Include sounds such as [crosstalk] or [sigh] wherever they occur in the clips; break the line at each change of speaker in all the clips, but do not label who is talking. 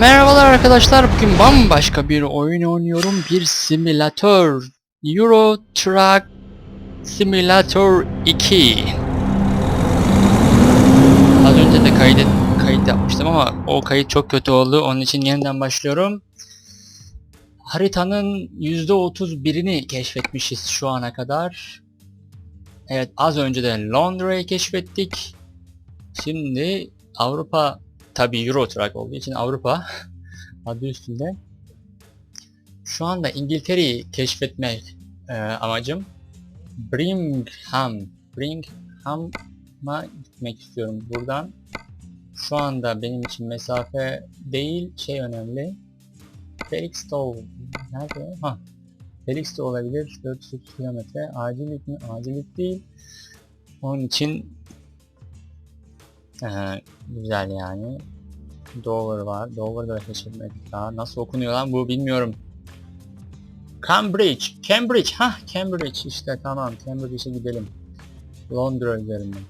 Merhabalar arkadaşlar. Bugün bambaşka bir oyun oynuyorum. Bir simülatör. Euro Truck Simulator 2. Az önce de kayıt, kayıt yapmıştım ama o kayıt çok kötü oldu. Onun için yeniden başlıyorum. Haritanın %31'ini keşfetmişiz şu ana kadar. Evet az önce de Londra'yı keşfettik. Şimdi Avrupa tabi Euro olduğu için Avrupa [laughs] adı üstünde. Şu anda İngiltere'yi keşfetmek e, amacım. Birmingham, Birmingham'a gitmek istiyorum buradan. Şu anda benim için mesafe değil, şey önemli. Felixstowe, nerede? Ha, Felixstowe olabilir, 430 kilometre. Acillik mi? Acillik değil. Onun için ee, güzel yani. Dover var. Dover'da da keşfetmedik daha. Nasıl okunuyor lan bu bilmiyorum. Cambridge. Cambridge. Ha Cambridge işte tamam. Cambridge'e gidelim. Londra üzerinden.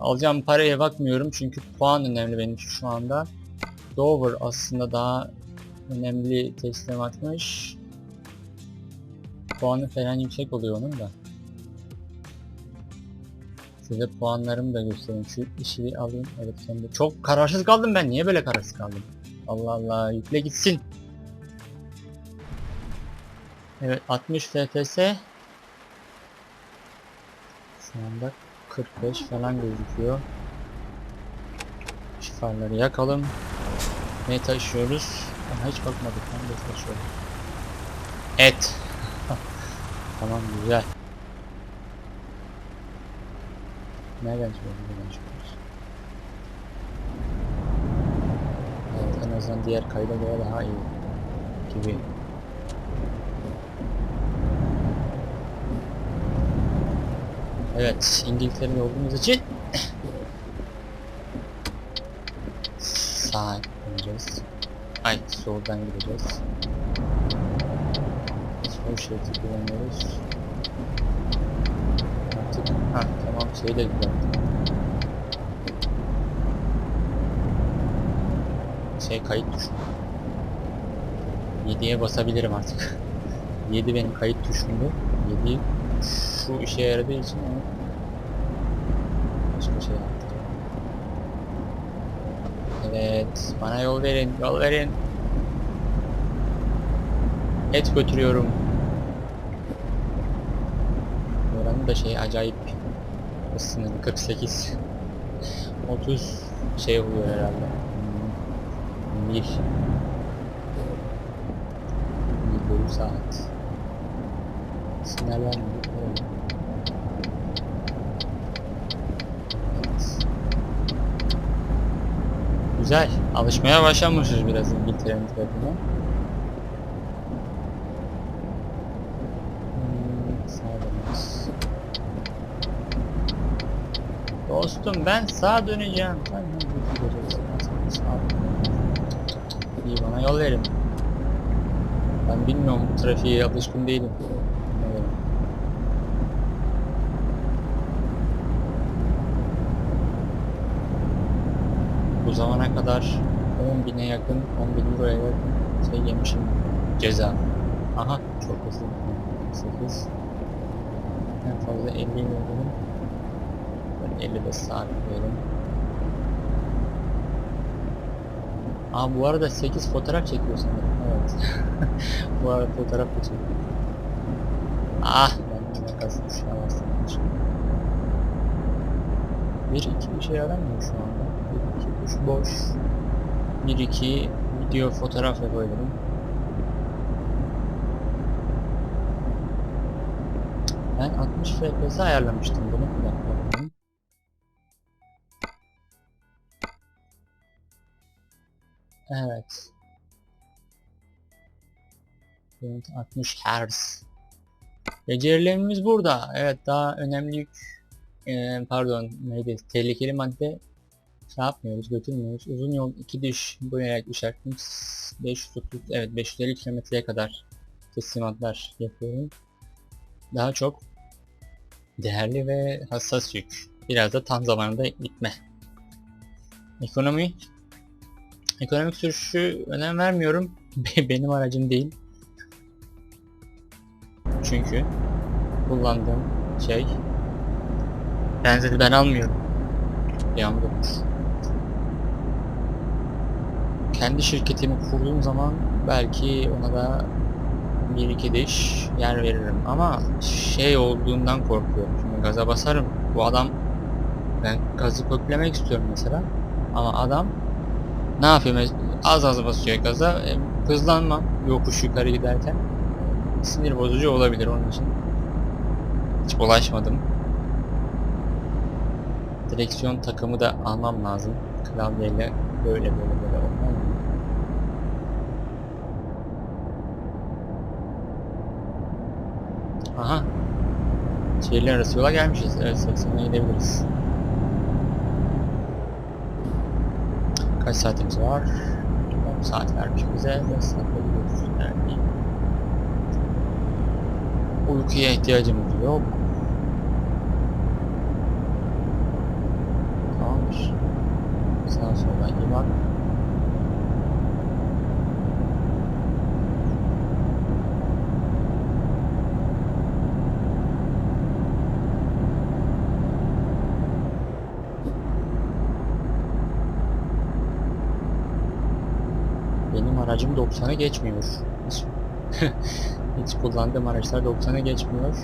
Alacağım paraya bakmıyorum çünkü puan önemli benim için şu anda. Dover aslında daha önemli teslimatmış. Puanı falan yüksek oluyor onun da. Size puanlarımı da göstereyim. Şu işi bir alayım. Evet sen. Çok kararsız kaldım ben. Niye böyle kararsız kaldım? Allah Allah. Yükle gitsin. Evet 60 FPS. Şu anda 45 falan gözüküyor. Şu farları yakalım. Ne taşıyoruz? Aha, hiç bakmadık. Ben de taşıyorum. Et. [laughs] tamam güzel. Nereden çıkıyoruz? Buradan çıkıyoruz. Evet, en azından diğer kayda göre daha iyi gibi. Evet, İngiltere'de olduğumuz için sağa döneceğiz. Ay, soldan gideceğiz. Sol şeridi kullanıyoruz. Ha tamam de güzel. Şey kayıt tuşu. 7'ye basabilirim artık. [laughs] 7 benim kayıt tuşumdu. 7 şu işe yaradığı için onu başka şey. Evet, bana yol verin, yol verin. Et götürüyorum. Oranın da şey acayip sınırı 48 30 şey oluyor herhalde. Mil. Mil bölü saat. Sinirlenmedik. Evet. Güzel. Alışmaya başlamışız biraz İngiltere'nin trafiğine. Hmm, sağa dönüyoruz. Dostum ben sağa döneceğim. İyi bana yol verin. Ben bilmiyorum bu trafiğe alışkın değilim. Bu zamana kadar 10 bine yakın, 10 bin euroya yakın şey yemişim ceza. Aha çok hızlı. 8 en fazla 50 ile dedim. Ben 55 saat diyorum. Aa bu arada 8 fotoğraf çekiyor sanırım. Evet. [laughs] bu arada fotoğraf da çekiyor. Ah ben yine kasım tuşuna bastım. Bir iki bir şey aramıyor şu anda. Bir iki tuş boş. Bir iki video fotoğraf yapabilirim. Ben 60 FPS ayarlamıştım bunu bir dakika Evet. Evet 60 Hz. Becerilerimiz burada. Evet daha önemli yük e, pardon neydi tehlikeli madde şey yapmıyoruz götürmüyoruz. Uzun yol 2 düş bu yaklaşık 530 evet 550 kilometreye kadar teslimatlar yapıyorum. Daha çok değerli ve hassas yük Biraz da tam zamanında gitme. Ekonomi. Ekonomik sürüşü önem vermiyorum. [laughs] Benim aracım değil. Çünkü kullandığım şey benzeri ben almıyorum. Yağmur olmuş. Kendi şirketimi kurduğum zaman belki ona da bir iki diş yer veririm ama şey olduğundan korkuyorum. Şimdi gaza basarım. Bu adam ben gazı köklemek istiyorum mesela. Ama adam ne yapıyor? Mes- Az az basıyor gaza. E, hızlanmam yokuş yukarı giderken. Sinir bozucu olabilir onun için. Hiç ulaşmadım. Direksiyon takımı da almam lazım. Klavyeyle böyle böyle böyle olmaz mı? Aha. Şehirler arası yola gelmişiz. Evet 80'e gidebiliriz. Kaç saatimiz var? 10 saat vermiş bize. 5 saatte gidiyoruz. Yani uykuya ihtiyacımız yok. Tamamdır. Sağa sola iyi bak. Benim aracım 90'a geçmiyor. Hiç, [laughs] hiç kullandığım araçlar 90'a geçmiyor.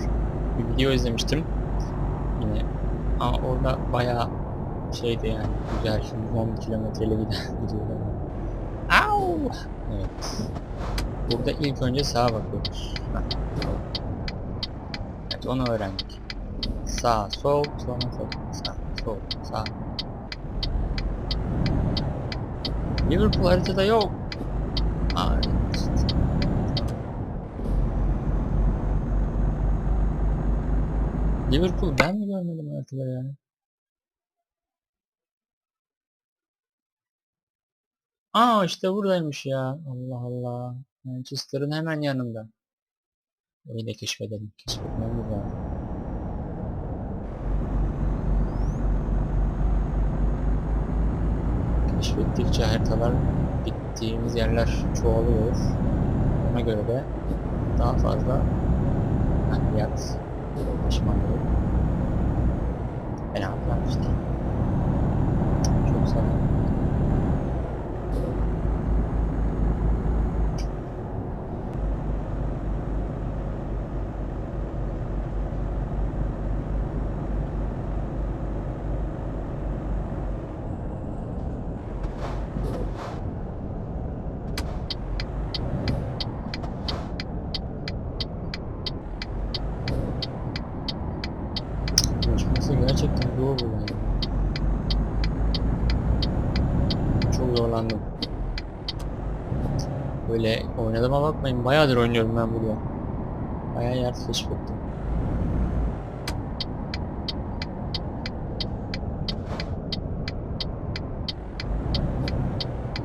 Bir video izlemiştim. Yine ama orada bayağı şeydi yani güzel 110 kilometreyle giden [laughs] videolar. Au! Evet. Burada ilk önce sağa bakıyoruz. Evet onu öğrendik. Sağ, sol, sonra sol, sağ, sol, sağ. Liverpool haritada yok. Aa, işte. Liverpool ben mi görmedim haritada yani? Aa işte buradaymış ya. Allah Allah. Manchester'ın hemen yanında. Orayı da keşfedelim. Keşfetmemiz lazım. Keşfettikçe haritalar gittiğimiz yerler çoğalıyor. Ona göre de daha fazla nakliyat taşımaları fena plan işte. Çok sağ ol. Konuşması gerçekten zor bu yani. Çok zorlandım. Böyle oynadığıma bakmayın. Bayağıdır oynuyorum ben bunu. Bayağı yer keşfettim.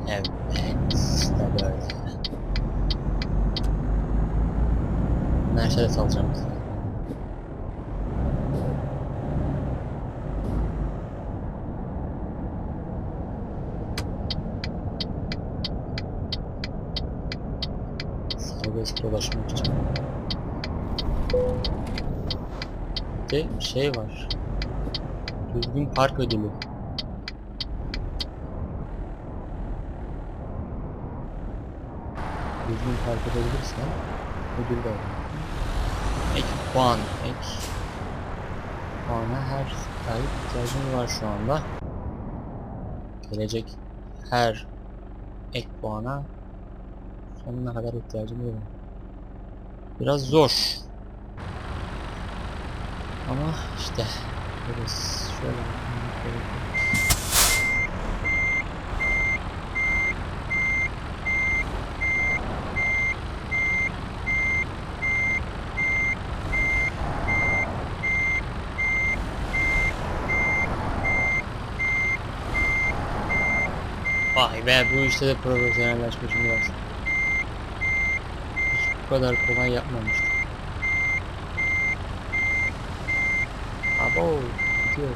Evet, işte böyle. Mercedes alacağım. Serbest dolaşmak için. De şey var. Düzgün park ödülü. Düzgün park edebilirsen ödül de var. Ek puan, ek puana her sahip ihtiyacım var şu anda. Gelecek her ek puana sonuna kadar ihtiyacım yok. Biraz zor. Ama işte biraz şöyle Vay be bu işte de profesyonelleşmişim biraz. Bu kadar kolay yapmamıştım. Abo gidiyor.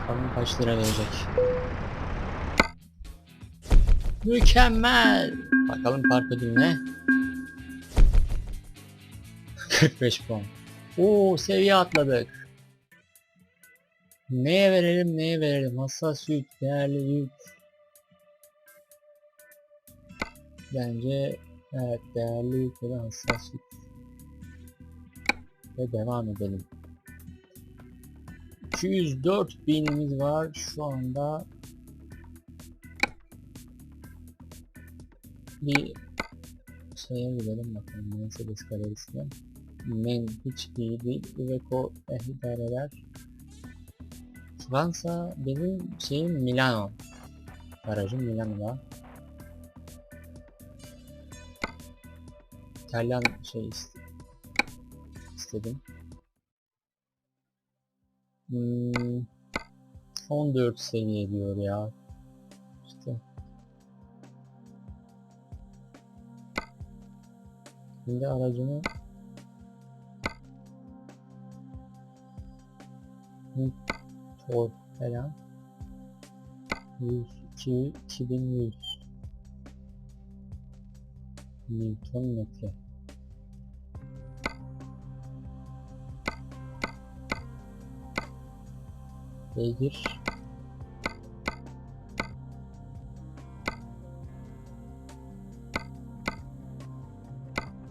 Bakalım kaç lira verecek. Mükemmel. Bakalım park ödülü ne? 45 puan. Oo seviye atladık. Neye verelim neye verelim? Hassas yük, değerli yük. Bence evet değerli yük ve hassas yük. Ve devam edelim. 204 binimiz var şu anda. Bir şeye gidelim bakalım Mercedes galerisine. Men hiç iyi değil. Iveco eh. Fransa benim şeyim Milano. Aracım Milano'da. İtalyan şey ist- istedim. Hmm, 14 seviye diyor ya. İşte. Şimdi aracımı Tor falan 100, 200, 2100 Newton metre Beygir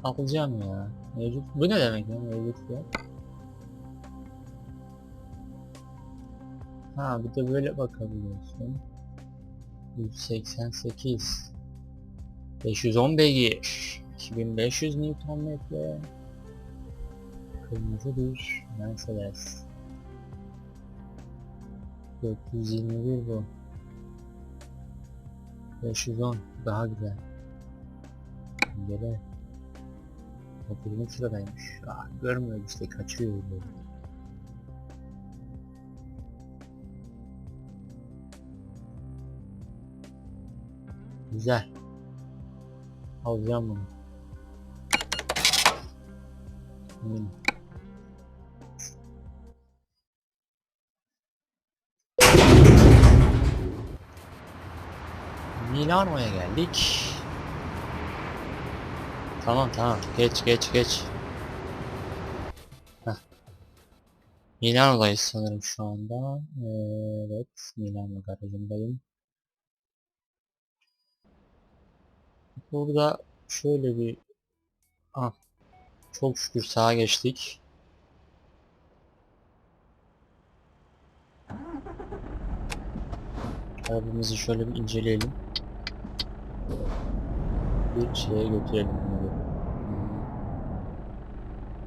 Alacağım ya. Mevcut. Bu ne demek ya mevcut fiyat? Ha bir de böyle bakabiliyorsun. 188 510 beygir. 2500 Newton metre Kırmızı bir Mercedes. 421 bu. 510 daha güzel. Gele. O birinci sıradaymış ah, Görmüyor işte kaçıyor böyle Güzel. Alacağım bunu. Hmm. Milano'ya geldik. Tamam tamam geç geç geç. Heh. Milano'dayız sanırım şu anda. Evet Milano garajındayım. Burada şöyle bir ah çok şükür sağa geçtik. Arabamızı şöyle bir inceleyelim. Bir şeye götürelim.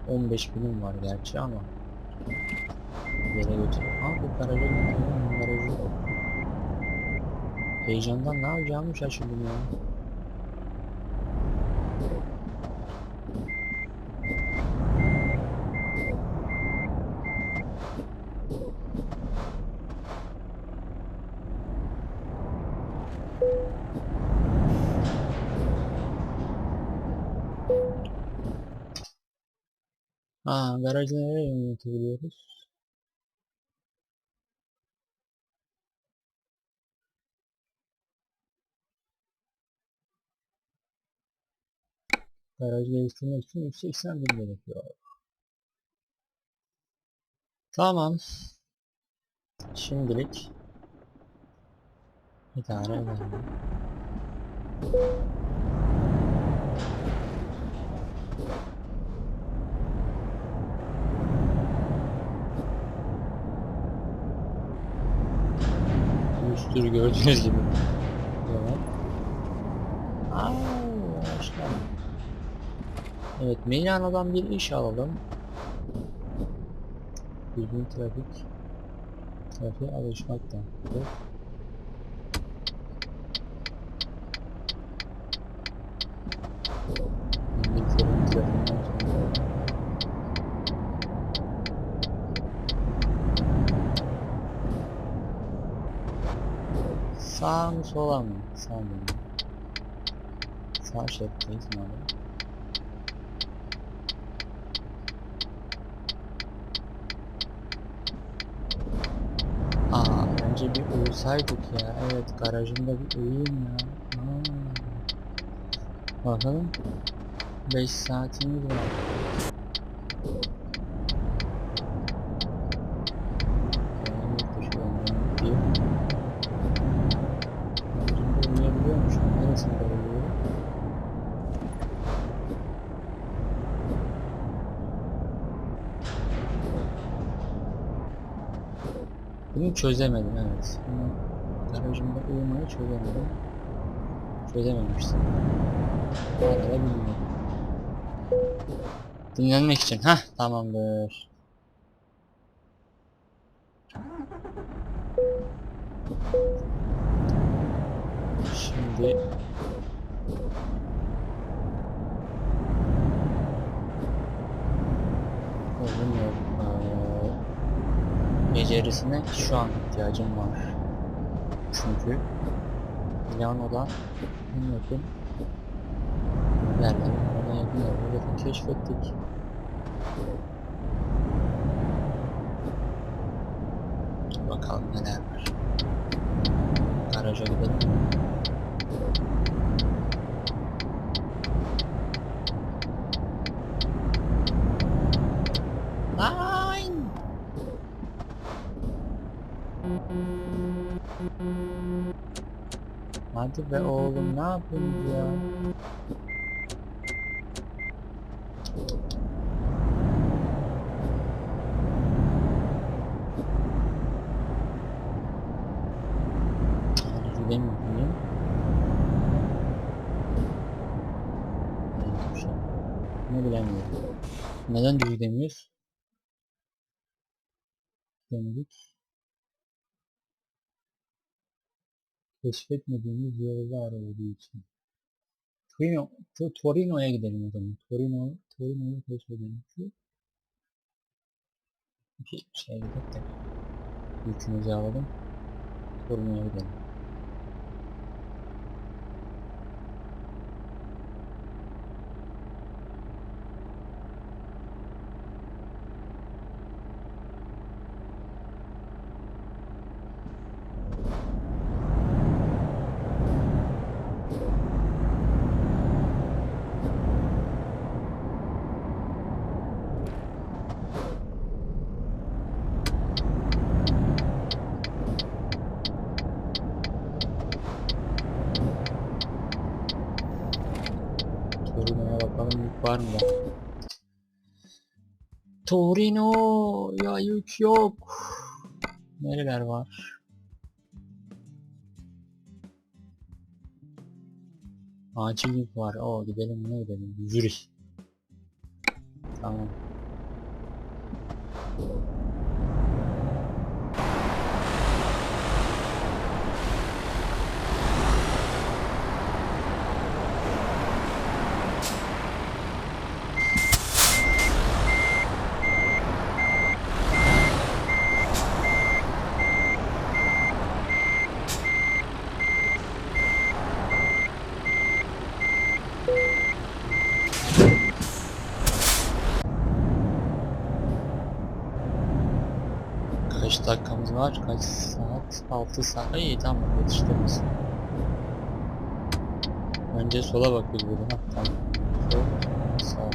Hmm. 15 binim var gerçi ama yere götürelim. Aa bu. Garajı yok. Heyecandan ne yapacağımı şaşırdım ya. Aa, garajı nereye yönetebiliyoruz? Garajı geliştirmek için 180 bin gerekiyor. Tamam. Şimdilik idare edelim. Sürü gördüğünüz gibi. Aa. Evet, Milano'dan bir iş alalım. Düzgün trafik. Trafiğe alışmaktan. Evet. İngiltere'nin trafiğinden sonra. Sağ mı sola mı? Sağ mı? Sağ şeritteyiz madem. Aa, Önce bir uyusaydık ya. Evet garajımda bir uyuyayım ya. Aa. Bakalım. 5 saatimiz var. Yani dışı önden gidiyor. Garajımda uyuyabiliyormuşum. Neresinde uyuyorum? Bunu çözemedim evet. Garajımda uyumayı çözemedim. Çözememiştim. Hala bilmiyorum. Dinlenmek için. Hah tamamdır. Şimdi Bilmiyorum. Becerisine şu an ihtiyacım var. Çünkü Milano'da en yakın yerleri, ona yakın yerleri keşfettik. Bakalım neler var. Garaja gidelim. Ay! Hadi be oğlum ne yapıyorsunuz ya? Ne bilemiyorum. Neden düz demiyoruz? Demedik. Keşfetmediğimiz yollar olduğu için. Torino, To- Torino'ya gidelim o zaman. Torino, Torino'yu keşfedelim. Şu bir şey gidelim de. Yükümüzü alalım. Torino'ya gidelim. Torino'ya bakalım yük var mı. Torino ya yük yok. Nereler var? Acil yük var. O gidelim buna gidelim. Zürih. Tamam. Kaç dakikamız var? Kaç saat? 6 saat. İyi tamam yetiştiririz. Önce sola bakıyoruz burada. Ha, tamam. Sol, sağ.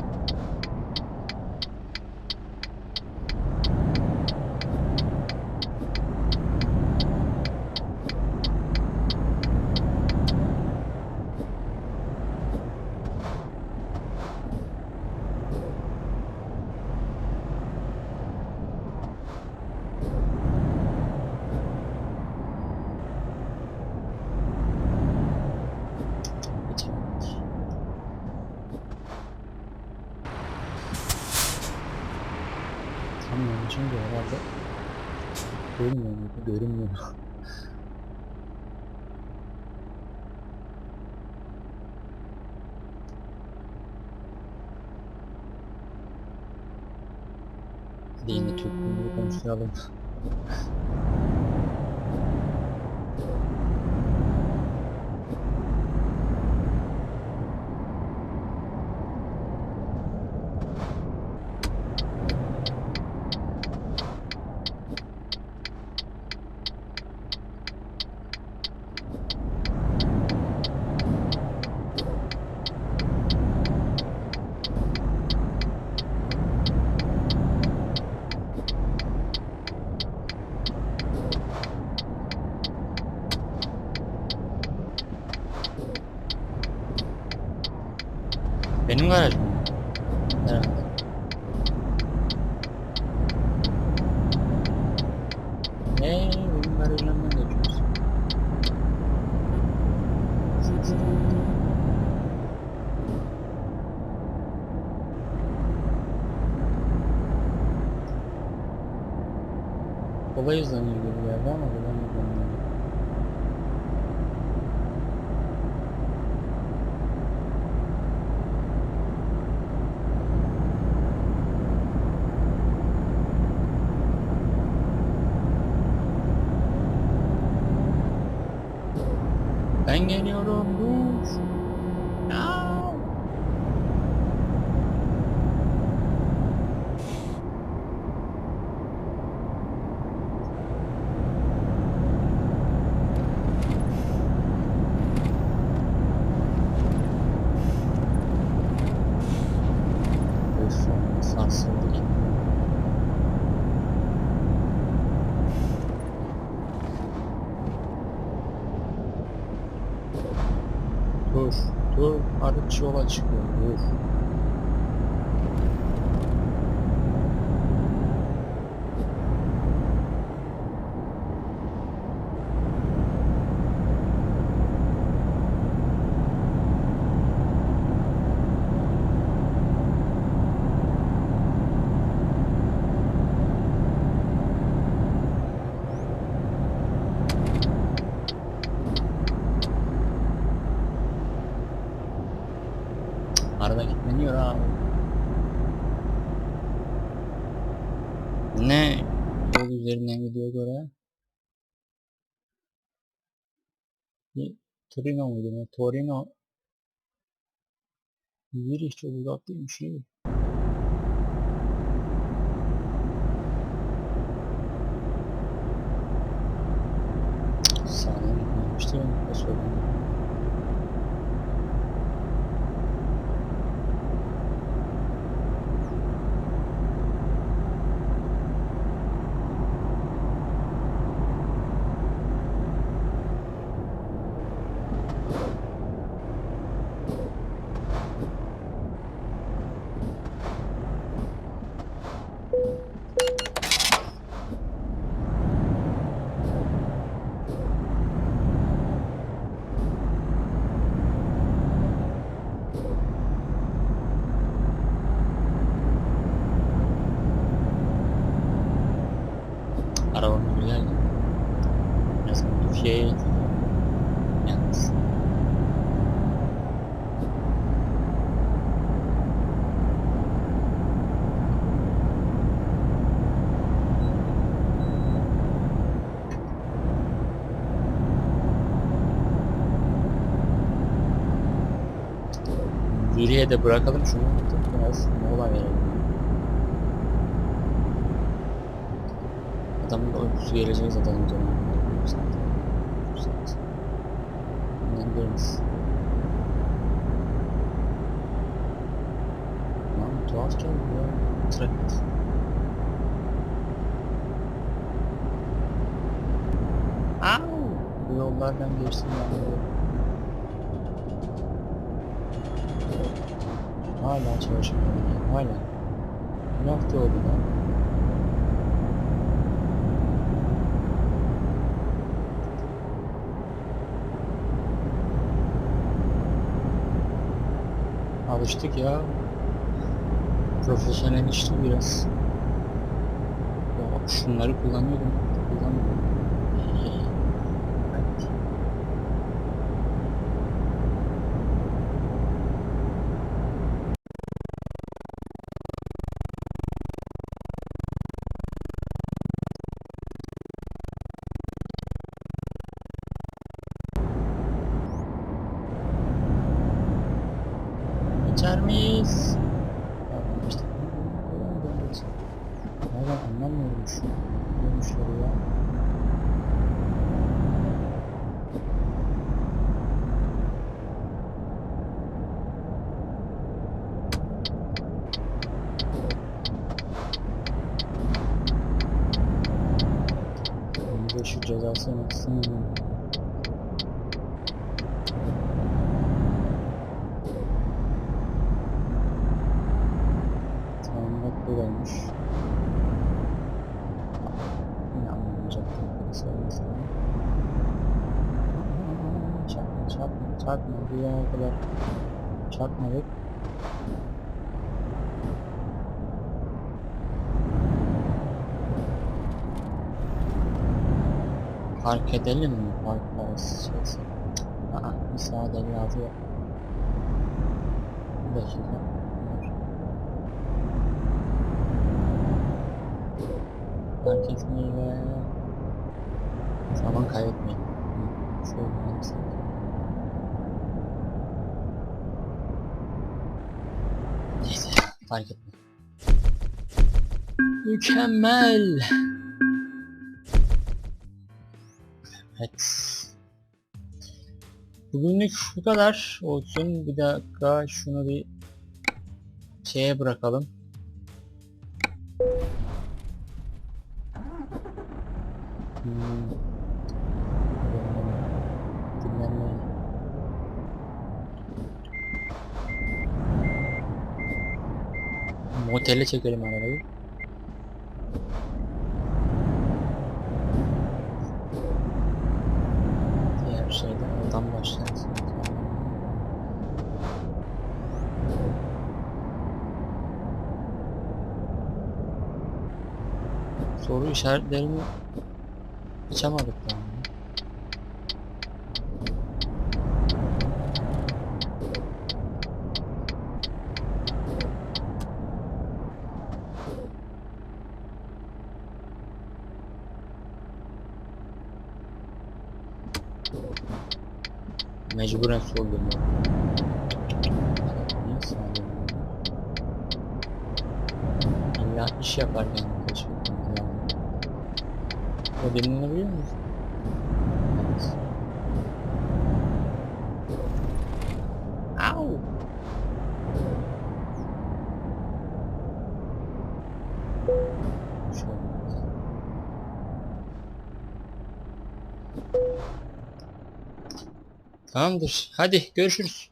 Geçemedik. Tam yanlışım da herhalde görünmüyor yine Türk filmi konuşalım. Benim garaj mı? Herhalde. Ne? Benim garajımdan geçiyoruz. Kolay hızlanıyor gibi geldi ama kolay hızlanıyor. Ben geliyorum Arıç yola çıkıyor. Dur. Arada gitmeniyor abi. Ne? Yol üzerinden gidiyor göre. Bir Torino muydu ne? Torino. Zürih çok uzak değilmiş iyi. Saniye gitmemişti ben de söyledim. Arabamız güzel. Biraz modifiye edildi. Yalnız. Zürih'e de bırakalım şunu. Biraz mola verelim. Adamın uykusu gelecek zaten o zaman. Bundan görürüz. Lan tuhaf geldi ya. Trafik. Au! Bu yollardan geçtim ben Hala çalışmıyor. Hala. Bir hafta oldu lan. Alıştık ya. Profesyonelleştik biraz. Ya şunları kullanıyordum. Kullanmıyorum. de şu cezası yaksın. Tamam bak buradaymış. Yine anlamayacaktım. Sayılmasın. Çarpma çarpma çarpma. Bir yana kadar çarpmadık. Park edelim mi? Park parası şeysi. Aa, bir saat 56 yok. Dakika. Park etmeyi zaman kaybetmeyin. Şöyle yapsak. Neyse fark etme. Mükemmel. Evet. Bugünlük bu kadar olsun. Bir dakika şunu bir şeye bırakalım. Hmm. Çekelim arabayı. Soru işaretlerini açamadık daha. Mecburen soruyorum. Niye sağlıyorum? İlla iş yaparken lazım. O dinlenebiliyor? Evet. Au! Şöyle. Tamamdır. Hadi görüşürüz.